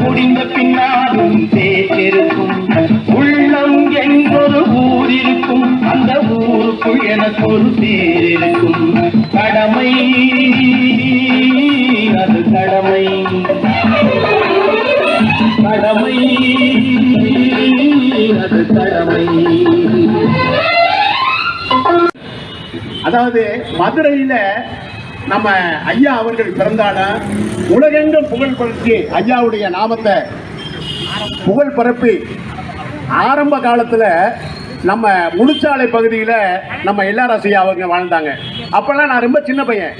முடிந்த பின்னாலும் பேச்சிருக்கும் உள்ளம் எங்கொரு ஊர் இருக்கும் அந்த ஊருக்குள் எனக்கு ஒரு பேர் இருக்கும். கடமை அது கடமை. கடமை அது கடமை. அதாவது மதுரையில நம்ம ஐயா அவர்கள் பிறந்தானா உலகெங்கும் புகழ் பரப்பி ஐயாவுடைய நாமத்தை புகழ் பரப்பி ஆரம்ப காலத்தில் நம்ம முழுச்சாலை பகுதியில் நம்ம எல்லாரும் ஐயா அவங்க வாழ்ந்தாங்க. அப்போல்லாம் நான் ரொம்ப சின்ன பையன்.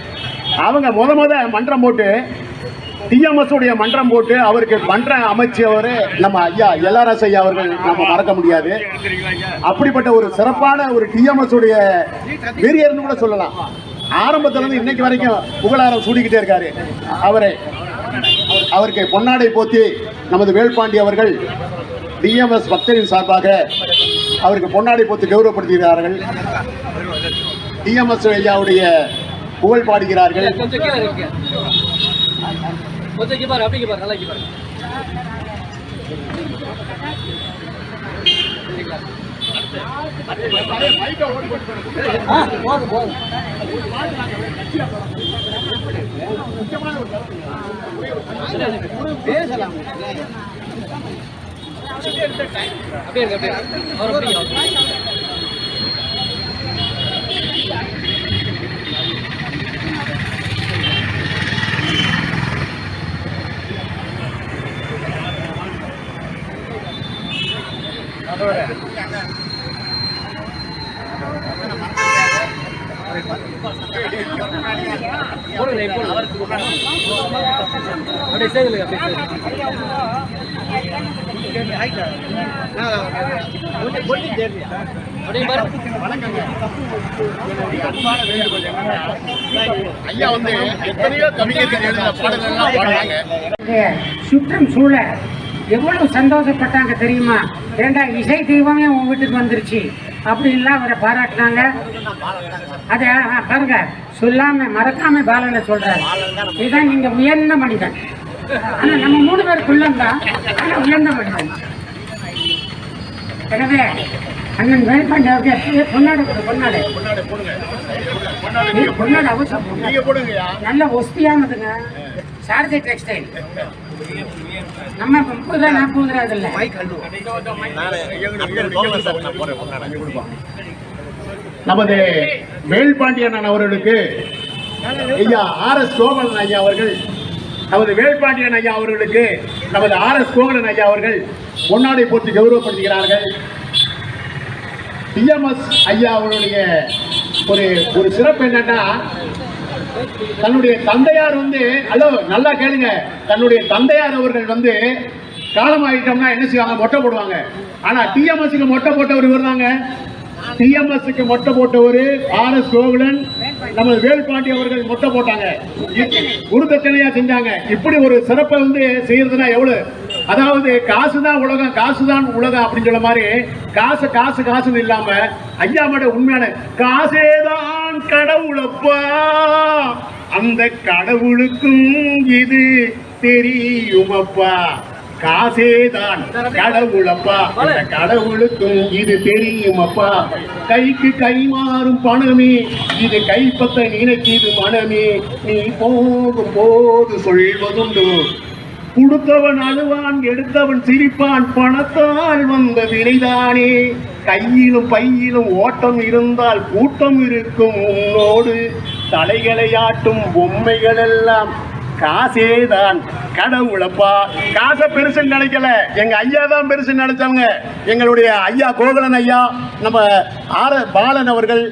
அவங்க முத முத மன்றம் போட்டு டிஎம்எஸ் உடைய மன்றம் போட்டு அவருக்கு மன்றம் அமைச்சவர் நம்ம ஐயா எல்ஆர்எஸ் ஐயா அவர்கள் நம்ம மறக்க முடியாது. அப்படிப்பட்ட ஒரு சிறப்பான ஒரு டிஎம்எஸ் உடைய வெறியர்னு கூட சொல்லலாம். ஆரம்பத்திலிருந்து இன்னைக்கு வரைக்கும் புகழாரம் சூடிக்கிட்டே இருக்காரு. அவரை அவருக்கு பொன்னாடை போத்தி நமது வேல்பாண்டி அவர்கள் டிஎம்எஸ் பக்தரின் சார்பாக அவருக்கு பொன்னாடை போத்து கௌரவப்படுத்துகிறார்கள். டிஎம்எஸ் ஐயாவுடைய புகழ் பாடுகிறார்கள் கொஞ்சம் கீழே இருக்கு கொஞ்சம் இங்கே பாரு அப்படி இங்கே பாரு நல்லா இங்கே பாரு ஆ, போதும் போதும். பேசலாம் அப்படியே அப்படியே ஐயா வந்து எத்தனையோ கவிஞர்கள் எழுதின பாடல்கள்லாம் பாடுறாங்க சுற்றம் சூழ. எவ்வளவு சந்தோஷப்பட்டாங்க தெரியுமா? ஏண்டா இசை தெய்வமே உன் வீட்டுக்கு வந்துருச்சு. அப்படின்லாம் அவரை பாராட்டினாங்க. அதை பாருங்க. சொல்லாம மறக்காம பாலனை சொல்றாரு இதுதான் நீங்க உயர்ந்த மனிதன். ஆனா நம்ம மூணு பேர் குள்ளம் தான். ஆனா உயர்ந்த மனிதன். எனவே அண்ணன் வேல்பாண்டியாவுக்கு பொன்னாடு கொடு, பொன்னாடு. பொன்னாடை போடுங்க நீ பொன்னாடு அவசியம். நீங்க போடுங்கய்யா. நல்ல ஒஸ்தியானதுங்க. சாரதி டெக்ஸ்டைல். நம்ம முப்பது ரூபா நாற்பது ரூபா நமது வேல்பாண்டியன் அவர்களுக்கு ஐயா ஆர் எஸ் கோபாலன் ஐயா அவர்கள் நமது வேல்பாண்டியன் ஐயா அவர்களுக்கு நமது ஆர் எஸ் கோகலன் ஐயா அவர்கள் பொன்னாடை போட்டு கௌரவப்படுத்துகிறார்கள். டிஎம்எஸ் ஐயா அவருடைய ஒரு ஒரு சிறப்பு என்னன்னா தன்னுடைய தந்தையார் வந்து ஹலோ நல்லா கேளுங்க. தன்னுடைய தந்தையார் அவர்கள் வந்து காலமாயிட்டோம்னா என்ன செய்வாங்க? மொட்டை போடுவாங்க. ஆனா டிஎம்எஸ்க்கு மொட்டை போட்டவர் இவர் தாங்க டிஎம்எஸ்க்கு மொட்டை போட்டவர் ஆர் எஸ் கோகுலன் நமது வேல்பாண்டி அவர்கள் மொட்டை போட்டாங்க. குரு தட்சணையா செஞ்சாங்க. இப்படி ஒரு சிறப்பை வந்து செய்யறதுனா எவ்வளவு? அதாவது காசுதான் உலகம் காசுதான் உலகம் அப்படின்னு சொல்ல மாதிரி காசு காசு காசுன்னு இல்லாம ஐயா மட்டும் உண்மையான காசேதான் கடவுளப்பா. அந்த கடவுளுக்கும் இது தெரியுமப்பா. காசேதான். கடவுளப்பா. கடவுளுக்கும் இது தெரியுமப்பா. கைக்கு கை மாறும் பணமே. இது கைப்பத்த நினைக்கிது மனமே. நீ போகும் போது சொல்வதுண்டு. கொடுத்தவன் அழுவான் எடுத்தவன் சிரிப்பான். பணத்தால் வந்த வினைதானே. கையிலும் பையிலும் ஓட்டம் இருந்தால் கூட்டம் இருக்கும் உன்னோடு. தலைகளை ஆட்டும் பொம்மைகள் எல்லாம் காசேதான். கடவுளப்பா. காசை பெருசு நினைக்கல. எங்க ஐயா தான் பெருசு நினைச்சாங்க எங்களுடைய ஐயா கோகுலன் ஐயா நம்ம ஆர பாலன் அவர்கள்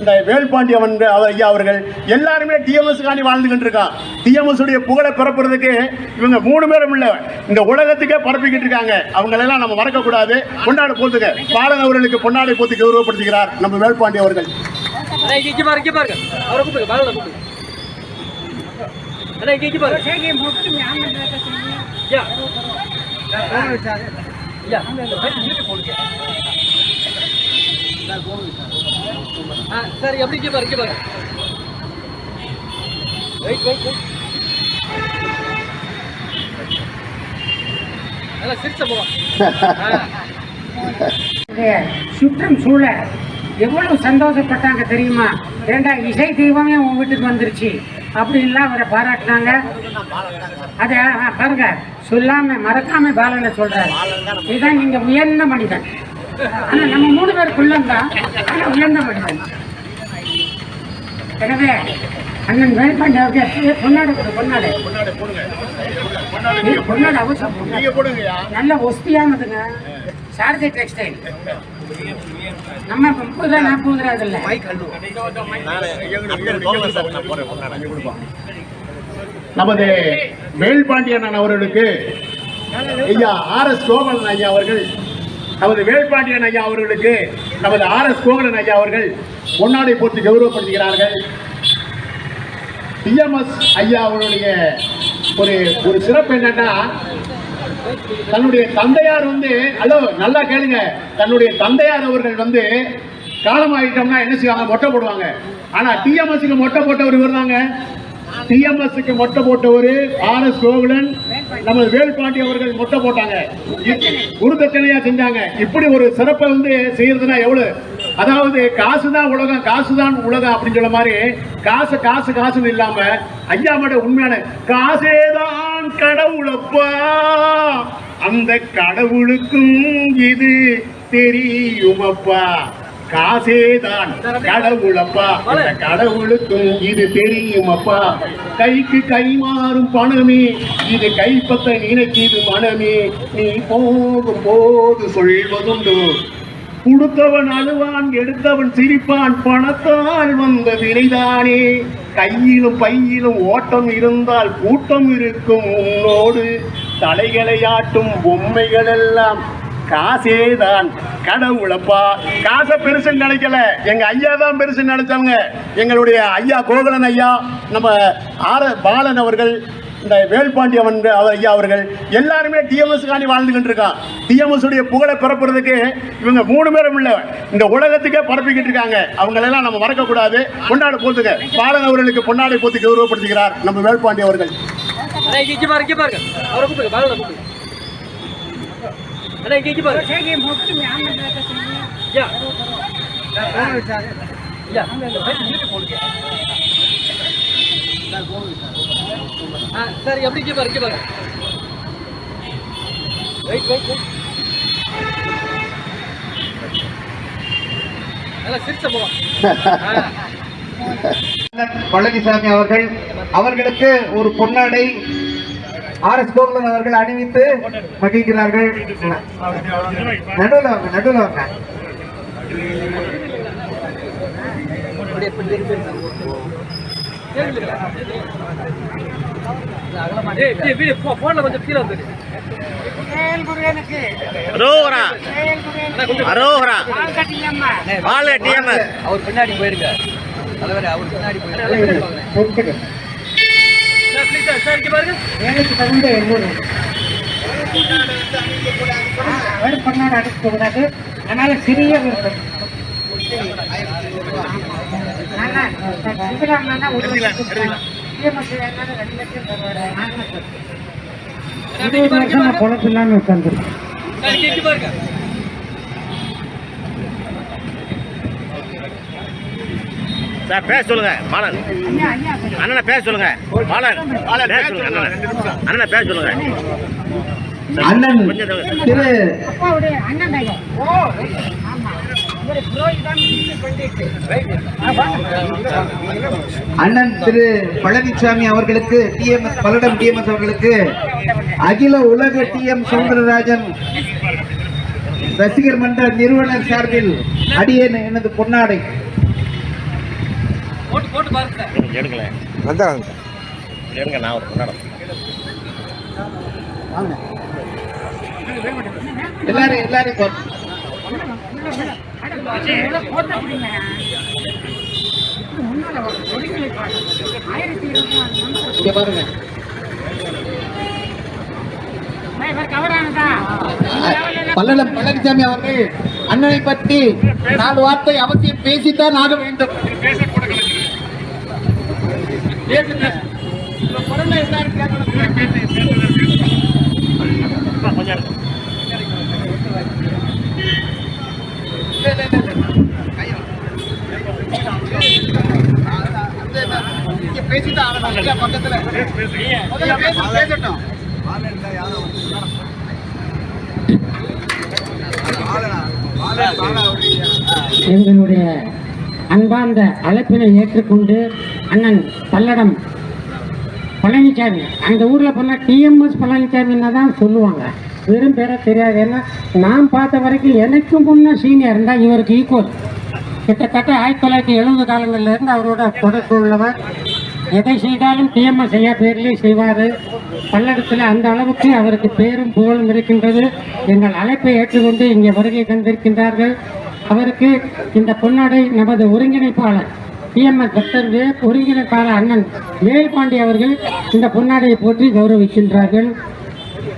இந்த வேல்பாண்டியவன் ஐயா அவர்கள் எல்லாருமே டிஎம்எஸ் காண்டி வாழ்ந்துகிட்டு இருக்கான் டிஎம்எஸ் உடைய புகழை பிறப்புறதுக்கு இவங்க மூணு பேரும் இல்ல. இந்த உலகத்துக்கே பரப்பிக்கிட்டு இருக்காங்க. அவங்களெல்லாம் நம்ம மறக்க கூடாது பொன்னாடை போத்துக்க பாலன் அவர்களுக்கு பொன்னாடை போத்து கௌரவப்படுத்துகிறார் நம்ம வேல்பாண்டி அவர்கள். பாருங்க பாருங்க கூப்பிடுங்க பாலனை கூப்பிடுங்க அண்ணா இங்கே இங்கே பாருங்க யா யா ஆ சரி எப்படி இங்கே பாரு இங்கே பாரு வெயிட் வெயிட் வெயிட் நல்லா சிரிச்ச போவா இங்கே சுற்றம் சூழ எவ்வளவு சந்தோஷப்பட்டாங்க தெரியுமா ஏண்டா இசை தெய்வமே உன் வீட்டுக்கு வந்துருச்சு அப்படின்லாம் அவரை பாராட்டினாங்க அதை ஆ, பாருங்க சொல்லாம மறக்காம பாலனை சொல்றாரு இதுதான் நீங்க உயர்ந்த மனிதன் ஆனா நம்ம மூணு பேர் குள்ளம்தான் ஆனா உயர்ந்த மனிதன் எனவே அண்ணன் வேல்பாண்டி அவர்கள் பொன்னாடு கொடு பொன்னாடு பொன்னாடு அவசியம் நல்ல ஒஸ்தியானதுங்க சாரதி டெக்ஸ்டைல் நம்ம முப்பது நாற்பது ரூபா அதில்ல நமது வேல்பாண்டியண்ணன் அவர்களுக்கு ஐயா ஆர் எஸ் கோமலன் ஐயா அவர்கள் நமது வேல்பாண்டியன் ஐயா அவர்களுக்கு நமது ஆர் எஸ் கோமலன் ஐயா அவர்கள் பொன்னாடை போட்டு கௌரவப்படுத்துகிறார்கள். டிஎம்எஸ் ஐயா அவருடைய ஒரு ஒரு சிறப்பு என்னன்னா தன்னுடைய தந்தையார் வந்து ஹலோ நல்லா கேளுங்க. தன்னுடைய தந்தையார் அவர்கள் வந்து காலமாயிட்டோம்னா என்ன செய்வாங்க? மொட்டை போடுவாங்க. ஆனா டிஎம்எஸ்க்கு மொட்டை போட்டவர் இவர் தாங்க டிஎம்எஸ்க்கு மொட்டை போட்டவர் ஆர் எஸ் கோகுலன் நம்ம வேல்பாண்டி அவர்கள் மொட்டை போட்டாங்க. குருதட்சணையா செஞ்சாங்க. இப்படி ஒரு சிறப்பை வந்து செய்யறதுனா எவ்வளவு? அதாவது காசுதான் உலகம் காசுதான் உலகம் அப்படின்னு சொல்ல மாதிரி காசு காசு காசுன்னு இல்லாம ஐயா மட்டும் உண்மையான காசேதான் கடவுளப்பா. அந்த கடவுளுக்கும் இது தெரியுமப்பா. காசேதான். கடவுளப்பா. அந்த கடவுளுக்கும் இது தெரியுமப்பா. கைக்கு கை மாறும் பணமே. இது கைப்பத்த நினைக்கிது மனமே. நீ போகும் போது சொல்வதுண்டு. கொடுத்தவன் அழுவான் எடுத்தவன் சிரிப்பான். பணத்தால் வந்த வினைதானே. கையிலும் பையிலும் ஓட்டம் இருந்தால் கூட்டம் இருக்கும் உன்னோடு. தலைகளை ஆட்டும் பொம்மைகள் எல்லாம் காசே தான் கடவுளப்பா. காசை பெருசு நினைக்கல. எங்க ஐயா தான் பெருசு நினைச்சாங்க எங்களுடைய ஐயா கோகுலன் ஐயா நம்ம ஆர பாலன் அவர்கள் இந்த வேல்பாண்டி அவன் அவர் ஐயா அவர்கள் எல்லாருமே டிஎம்எஸ் காண்டி வாழ்ந்துகிட்டு இருக்கான். டிஎம்எஸ் உடைய புகழை பரப்புறதுக்கு இவங்க மூணு பேரும் இல்ல. இந்த உலகத்துக்கே பரப்பிக்கிட்டு இருக்காங்க. அவங்களெல்லாம் நம்ம மறக்கக்கூடாது. பொன்னாடை போத்துங்க. பாலன் அவர்களுக்கு பொன்னாடை போத்து கௌரவப்படுத்துகிறார் நம்ம வேல்பாண்டி அவர்கள். அண்ணா இங்கே இங்கே பாரு. இங்கே இங்கே பாரு யா. யா. ஆ சரி எப்படி இங்கே பாரு இங்கே பாரு. Wait wait wait. நல்லா சிரிச்ச போவா பழனிசாமி அவர்கள் அவர்களுக்கு ஒரு பொன்னாடை ஆர் எஸ் கோகுலன் அவர்கள் அணிவித்து மகிழ்கிறார்கள். நடுவில் வாங்க நடுவில் வாங்க. ஃபோன்ல கொஞ்சம் கீழே செயல்முருகனுக்கு அரோகரா. அவர் பின்னாடி போயிருங்க தலைவர் அவர் பின்னாடி போயிருங்க பொறுத்துக்க. சார் ப்ளீஸ் சார் சார் இங்கே பாருங்க. வேலைக்கு தகுந்த எல்லோரும். வேறு பண்ணாடு கூடாது அதனால சிறிய விருப்பம். இருபது வருஷம் நான் பொழப்பு இல்லாம உட்காந்துருக்கேன் சார் பேச சொல்லுங்க. பாலன் அண்ணனை பேச சொல்லுங்க. பாலன் பேச சொல்லுங்க அண்ணனை. அண்ணனை பேச சொல்லுங்க. அண்ணன். திரு அண்ணன் திரு பழனிசாமி அவர்களுக்கு டிஎம்எஸ் பல்லடம் டிஎம்எஸ் அவர்களுக்கு அகில உலக டிஎம் சவுந்தரராஜன் ரசிகர் மன்ற நிறுவனர் சார்பில் அடியேன் எனது பொன்னாடை. சார் எடுங்களேன். எடுங்க நான் ஒரு கொண்டாடம் எல்லாரும் எல்லாரும். இங்க பாருங்க? பல்லடம் பழனிசாமி அவர்கள் அண்ணனை பற்றி நாலு வார்த்தை அவசியம் பேசித்தான் ஆக வேண்டும். பேசுங்க. என்ன இருக்கு கேட்கணும். பேசிதான் ஆகணும். இல்ல, பக்கத்துல. பேசட்டும். எங்களுடைய அன்பார்ந்த அழைப்பினை ஏற்றுக்கொண்டு அண்ணன் பல்லடம் பழனிசாமி அந்த ஊரில் போனால் டிஎம்எஸ் பழனிசாமின்னு தான் சொல்லுவாங்க? வெறும் பேரை தெரியாது. ஏன்னா நான் பார்த்த வரைக்கும் எனக்கும் முன்னே சீனியர் இருந்தால் இவருக்கு ஈக்குவல் கிட்டத்தட்ட ஆயிரத்தி தொள்ளாயிரத்தி எழுபது காலங்கள்லேருந்து அவரோட தொடர்பு உள்ளவர். எதை செய்தாலும் டிஎம்எஸ் ஐயா பேர்லேயே செய்வார். பல்லடத்தில் அந்த அளவுக்கு அவருக்கு பேரும் புகழும் இருக்கின்றது. எங்கள் அழைப்பை ஏற்றுக்கொண்டு இங்கே வருகை தந்திருக்கின்றார்கள். அவருக்கு இந்த பொன்னாடை நமது ஒருங்கிணைப்பாளர் டிஎம்எஸ் டாக்டர் வே ஒருங்கிணைப்பாளர் அண்ணன் வேல்பாண்டி அவர்கள் இந்த பொன்னாடையை போற்றி கௌரவிக்கின்றார்கள்.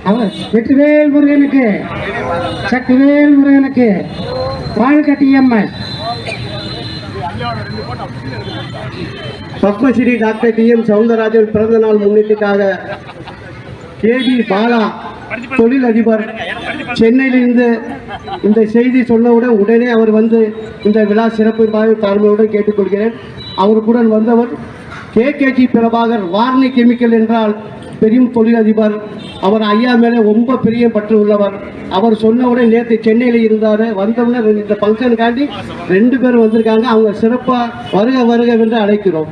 அவர் வெற்றிவேல் முருகனுக்கு சக்திவேல் முருகனுக்கு வாழ்க TMS Padmashri doctor T M Soundararajan பிறந்த நாள் முன்னிட்டுக்காக கேபி பாலா தொழில் அதிபர் சென்னையிலிருந்து இந்த செய்தி சொன்னவுடன் உடனே அவர் வந்து இந்த விழா சிறப்பு தாழ்மையுடன் கேட்டுக்கொள்கிறேன். அவருக்குடன் வந்தவர் கே. கேஜி பிரபாகர் வார்னி கெமிக்கல் என்றால் பெரும் தொழிலதிபர். அவர் ஐயா மேலே ரொம்ப பெரிய பற்று உள்ளவர். அவர் சொன்னவுடன் நேற்று சென்னையில் இருந்தார். வந்தவுடனே இந்த ஃபங்க்ஷனுக்காண்டி ரெண்டு பேரும் வந்திருக்காங்க. அவங்க சிறப்பாக வருக வருக என்று அழைக்கிறோம்.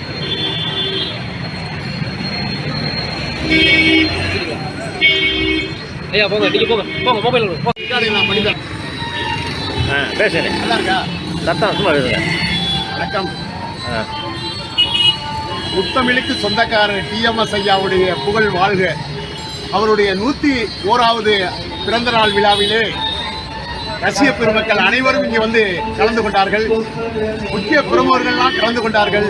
ஐயா போங்க நீங்க போங்க. போங்க மொபைல் போங்க. ஆ இருக்கா? சத்தம் சும்மா பேசுங்க வணக்கம். முத்தமிழுக்கு சொந்தக்காரர் டிஎம்எஸ் ஐயாவுடைய புகழ் வாழ்க. அவருடைய நூற்றி ஓராவது பிறந்த நாள் விழாவிலே ரசிக பெருமக்கள் அனைவரும் இங்கே வந்து கலந்து கொண்டார்கள். முக்கிய பிரமுகர்கள்லாம் கலந்து கொண்டார்கள்.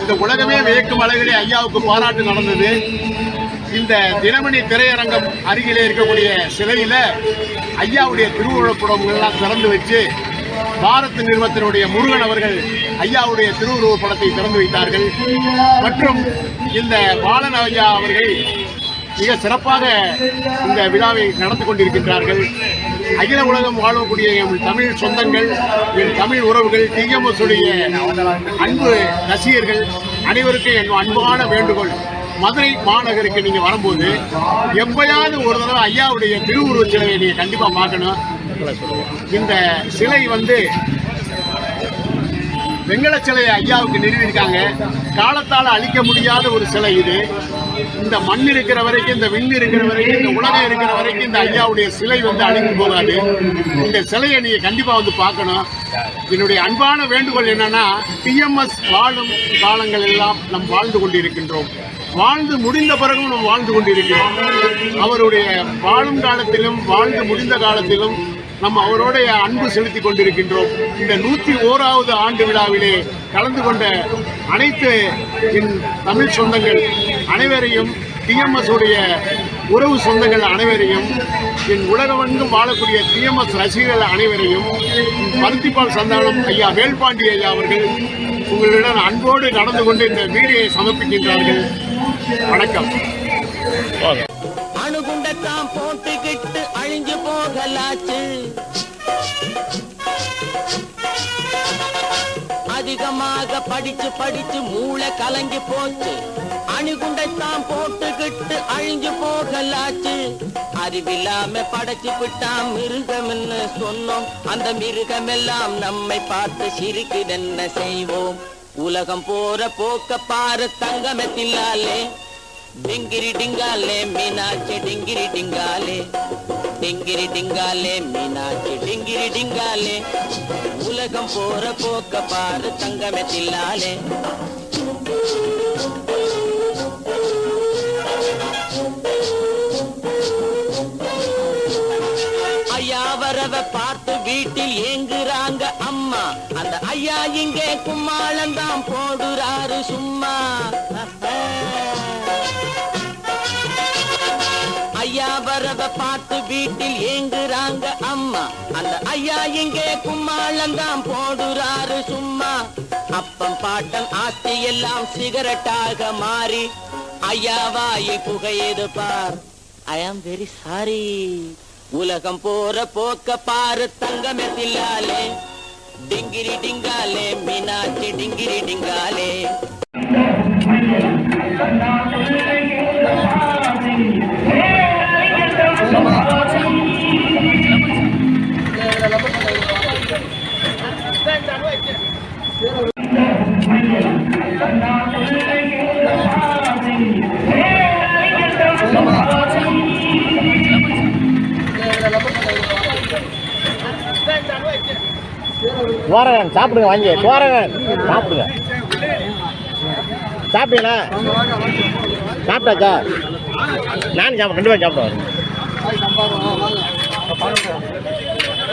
இந்த உலகமே வியக்கும் அளவிலே ஐயாவுக்கு பாராட்டு நடந்தது. இந்த தினமணி திரையரங்கம் அருகிலே இருக்கக்கூடிய சிலையில ஐயாவுடைய திருவுருவப்படங்கள்லாம் திறந்து வச்சு பாரத் நிறுவனத்தினுடைய முருகன் அவர்கள் ஐயாவுடைய திருவுருவப் படத்தை திறந்து வைத்தார்கள். மற்றும் இந்த பாலன் ஐயா அவர்கள் மிக சிறப்பாக இந்த விழாவை நடத்தி கொண்டிருக்கின்றார்கள். அகில உலகம் வாழக்கூடிய என் தமிழ் சொந்தங்கள் என் தமிழ் உறவுகள் டிஎம்எஸ் உடைய அன்பு ரசிகர்கள் அனைவருக்கும் என் அன்பான வேண்டுகோள். மதுரை மாநகருக்கு நீங்க வரும்போது எப்பயாவது ஒரு தடவை ஐயாவுடைய திருவுருவச் சிலையை நீங்க கண்டிப்பா பார்க்கணும். இந்த சிலை வந்து வெங்கட சிலையை ஐயாவுக்கு நிறுவியிருக்காங்க. காலத்தால் அழிக்க முடியாத ஒரு சிலை இது. இந்த மண் இருக்கிற வரைக்கும் இந்த விண் இருக்கிற வரைக்கும் இந்த உலகம் இருக்கிற வரைக்கும் இந்த ஐயாவுடைய சிலை வந்து அழிந்து போகாது. இந்த சிலையை நீங்க கண்டிப்பா வந்து பார்க்கணும். என்னுடைய அன்பான வேண்டுகோள் என்னன்னா டிஎம்எஸ் வாழும் காலங்கள் எல்லாம் நம் வாழ்ந்து கொண்டிருக்கின்றோம். வாழ்ந்து முடிந்த பிறகும் நாம் வாழ்ந்து கொண்டிருக்கிறோம். அவருடைய வாழும் காலத்திலும் வாழ்ந்து முடிந்த காலத்திலும் நம்ம அவரோடைய அன்பு செலுத்தி கொண்டிருக்கின்றோம். இந்த நூற்றி ஓராவது ஆண்டு விழாவிலே கலந்து கொண்ட அனைத்து என் தமிழ் சொந்தங்கள் அனைவரையும் டிஎம்எஸ் உடைய உறவு சொந்தங்கள் அனைவரையும் என் உலகமெங்கும் வாழக்கூடிய டிஎம்எஸ் ரசிகர்கள் அனைவரையும் பருத்திப்பால் சந்தானம் ஐயா வேல்பாண்டி ஐயா அவர்கள் உங்களிடம் அன்போடு நடந்து கொண்டு இந்த வீடியை சமர்ப்பிக்கின்றார்கள். வணக்கம். அணுகுண்டத்தான் போட்டுக்கிட்டு அழிஞ்சு போகலாச்சு. அதிகமாக படிச்சு படிச்சு மூளை கலங்கி போச்சு. அணுகுண்டைத்தான் போட்டுக்கிட்டு அழிஞ்சு போகலாச்சு. அறிவில்லாம படைச்சு விட்டான் மிருகம்னு சொன்னோம். அந்த மிருகம் எல்லாம் நம்மை பார்த்து சிரிக்குதென்ன செய்வோம். உலகம் போற போக்க பாரு தங்கமத்தில்லாலே. டிங்கிரி டிங்காலே மீனாட்சி டிங்கிரி டிங்காலே டிங்கிரி டிங்காலே மீனாட்சி டிங்கிரி டிங்காலே. உலகம் போற போக்க பாரு தங்கமே தில்லாலே. ஐயா வரவ பார்த்து வீட்டில் ஏங்குறாங்க அம்மா. அந்த ஐயா இங்கே கும்மாளம் தான் போடுறாரு சும்மா. ஐயா வரவ பார்த்து வீட்டில் ஏங்குறாங்க அம்மா. அந்த ஐயா இங்கே கும்மாளந்தான் போடுறாரு சும்மா. அப்பம் பாட்டம் ஆஸ்தி எல்லாம் சிகரெட்டாக மாறி. ஐயா வாயில் புகையது பார். ஐ ஆம் வெரி சாரி உலகம் போற போக்க பாரு தங்கமே தில்லாலே. டிங்கிரி டிங்காலே மீனாட்சி டிங்கிரி டிங்காலே. தோரகன் சாப்பிடுங்க வாங்கி. தோரகன் சாப்பிடுங்க. சாப்பிட்டீங்களா சாப்பிட்டாச்சா? நானும் சாப்பிட ரெண்டு பேரும் சாப்பிடுவேன்.